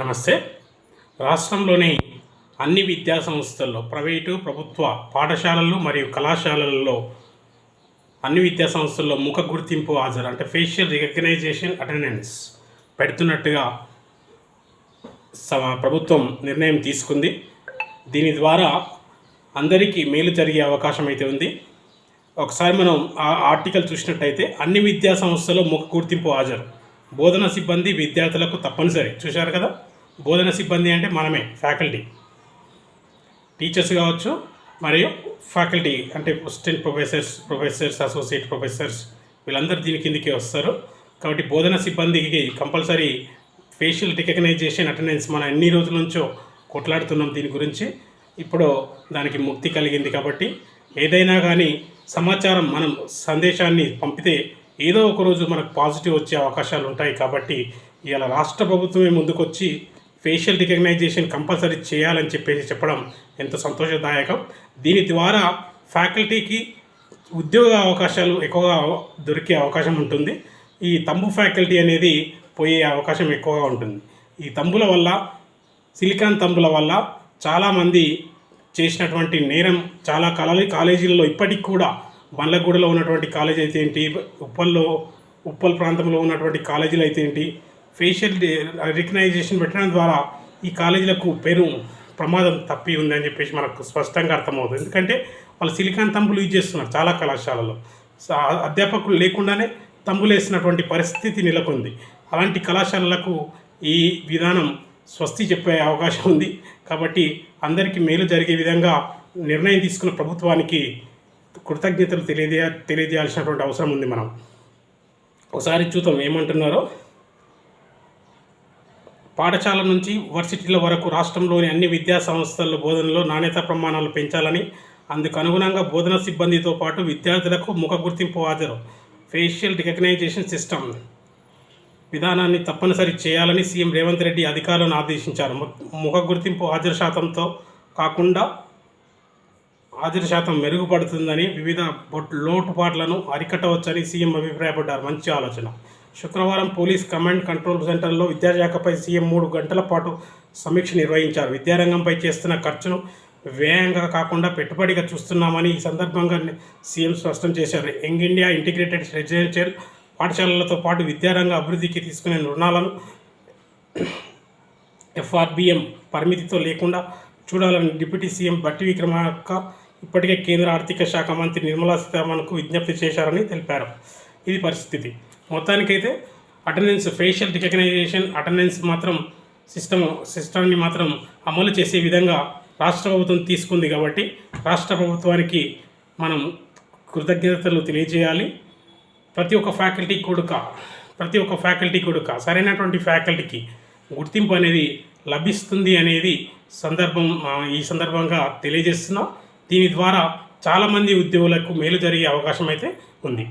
నమస్తే. రాష్ట్రంలోని అన్ని విద్యా సంస్థల్లో ప్రైవేటు ప్రభుత్వ పాఠశాలలు మరియు కళాశాలల్లో అన్ని విద్యా సంస్థల్లో ముఖ గుర్తింపు హాజరు అంటే ఫేషియల్ రికగ్నైజేషన్ అటెండెన్స్ పెడుతున్నట్టుగా ప్రభుత్వం నిర్ణయం తీసుకుంది. దీని ద్వారా అందరికీ మేలు జరిగే అవకాశం అయితే ఉంది. ఒకసారి మనం ఆ ఆర్టికల్ చూసినట్టయితే అన్ని విద్యా సంస్థల్లో ముఖ గుర్తింపు హాజరు. బోధన సిబ్బంది విద్యార్థులకు తప్పనిసరి. చూశారు కదా? బోధన సిబ్బంది అంటే మనమే ఫ్యాకల్టీ. టీచర్స్ కావచ్చు మరియు ఫ్యాకల్టీ అంటే assistant professors professors associate professors వీళ్ళందరూ దీని కిందకి వస్తారు. కాబట్టి బోధన సిబ్బందికి కంపల్సరీ ఫేషియల్ రికగ్నైజేషన్ అటెండెన్స్ మనం ఎన్ని రోజుల నుంచో కొట్లాడుతున్నాం దీని గురించి. ఇప్పుడు దానికి ముక్తి కలిగింది కాబట్టి ఏదైనా కానీ సమాచారం మనం సందేశాన్ని పంపితే ఏదో ఒకరోజు మనకు పాజిటివ్ వచ్చే అవకాశాలు ఉంటాయి కాబట్టి ఇలా రాష్ట్ర ప్రభుత్వమే ముందుకొచ్చి ఫేషియల్ రికగ్నైజేషన్ కంపల్సరీ చేయాలని చెప్పేసి చెప్పడం ఎంత సంతోషదాయకం. దీని ద్వారా ఫ్యాకల్టీకి ఉద్యోగ అవకాశాలు ఎక్కువగా దొరికే అవకాశం ఉంటుంది. ఈ తంబు ఫ్యాకల్టీ అనేది పోయే అవకాశం ఎక్కువగా ఉంటుంది. ఈ తంబుల వల్ల సిలికాన్ తంబుల వల్ల చాలామంది చేసినటువంటి నేరం చాలా కాలే కాలేజీలలో ఇప్పటికి కూడా బండ్లగూడలో ఉన్నటువంటి కాలేజ్ అయితే ఏంటి? ఉప్పల్లో ఉప్పల్ ప్రాంతంలో ఉన్నటువంటి కాలేజీలు అయితే ఏంటి? ఫేషియల్ రికగ్నైజేషన్ పెట్టడం ద్వారా ఈ కాలేజీలకు పేరు ప్రమాదం తప్పి ఉందని చెప్పేసి మనకు స్పష్టంగా అర్థమవుతుంది. ఎందుకంటే వాళ్ళు సిలికాన్ తంబులు యూజ్ చేస్తున్నారు చాలా కళాశాలలో సో అధ్యాపకులు లేకుండానే తంబులు వేసినటువంటి పరిస్థితి నెలకొంది. అలాంటి కళాశాలలకు ఈ విధానం స్వస్తి చెప్పే అవకాశం ఉంది. కాబట్టి అందరికీ మేలు జరిగే విధంగా నిర్ణయం తీసుకున్న ప్రభుత్వానికి కృతజ్ఞతలు తెలియజేయ తెలియజేయాల్సినటువంటి అవసరం ఉంది మనం. ఒకసారి చూద్దాం ఏమంటున్నారో. పాఠశాల నుంచి వర్సిటీల వరకు రాష్ట్రంలోని అన్ని విద్యా సంస్థల బోధనలో నాణ్యత ప్రమాణాలు పెంచాలని అందుకు అనుగుణంగా బోధన సిబ్బందితో పాటు విద్యార్థులకు ముఖ గుర్తింపు హాజరు. ఫేషియల్ రికగ్నైజేషన్ సిస్టమ్ విధానాన్ని తప్పనిసరి చేయాలని సీఎం రేవంత్ రెడ్డి అధికారులను ఆదేశించారు. ముఖ గుర్తింపు హాజరు శాతంతో కాకుండా హాజరు శాతం మెరుగుపడుతుందని వివిధ లోటుపాట్లను అరికట్టవచ్చని సీఎం అభిప్రాయపడ్డారు. మంచి ఆలోచన. శుక్రవారం పోలీస్ కమాండ్ కంట్రోల్ సెంటర్లో విద్యాశాఖపై సీఎం మూడు గంటల పాటు సమీక్ష నిర్వహించారు. విద్యారంగంపై చేస్తున్న ఖర్చును వ్యయంగా కాకుండా పెట్టుబడిగా చూస్తున్నామని ఈ సందర్భంగా సీఎం స్పష్టం చేశారు. యంగ్ ఇండియా ఇంటిగ్రేటెడ్ రెసిడెన్షియల్ పాఠశాలలతో పాటు విద్యారంగ అభివృద్ధికి తీసుకునే రుణాలను ఎఫ్ఆర్బిఎం పరిమితితో లేకుండా చూడాలని డిప్యూటీ సీఎం బట్టి విక్రమార్క ఇప్పటికే కేంద్ర ఆర్థిక శాఖ మంత్రి నిర్మలా సీతారామన్కు విజ్ఞప్తి చేశారని తెలిపారు. ఇది పరిస్థితి. మొత్తానికైతే అటెండెన్స్ ఫేషియల్ రికగ్నైజేషన్ అటెండెన్స్ మాత్రం సిస్టమ్ సిస్టమ్ని మాత్రం అమలు చేసే విధంగా రాష్ట్ర ప్రభుత్వం తీసుకుంది కాబట్టి రాష్ట్ర ప్రభుత్వానికి మనం కృతజ్ఞతలు తెలియజేయాలి. ప్రతి ఒక్క ఫ్యాకల్టీ కొడుక ప్రతి ఒక్క ఫ్యాకల్టీ కొడుక సరైనటువంటి ఫ్యాకల్టీకి గుర్తింపు అనేది లభిస్తుంది అనేది సందర్భం ఈ సందర్భంగా తెలియజేస్తున్నాం. దీని ద్వారా చాలామంది ఉద్యోగులకు మేలు జరిగే అవకాశం అయితే ఉంది.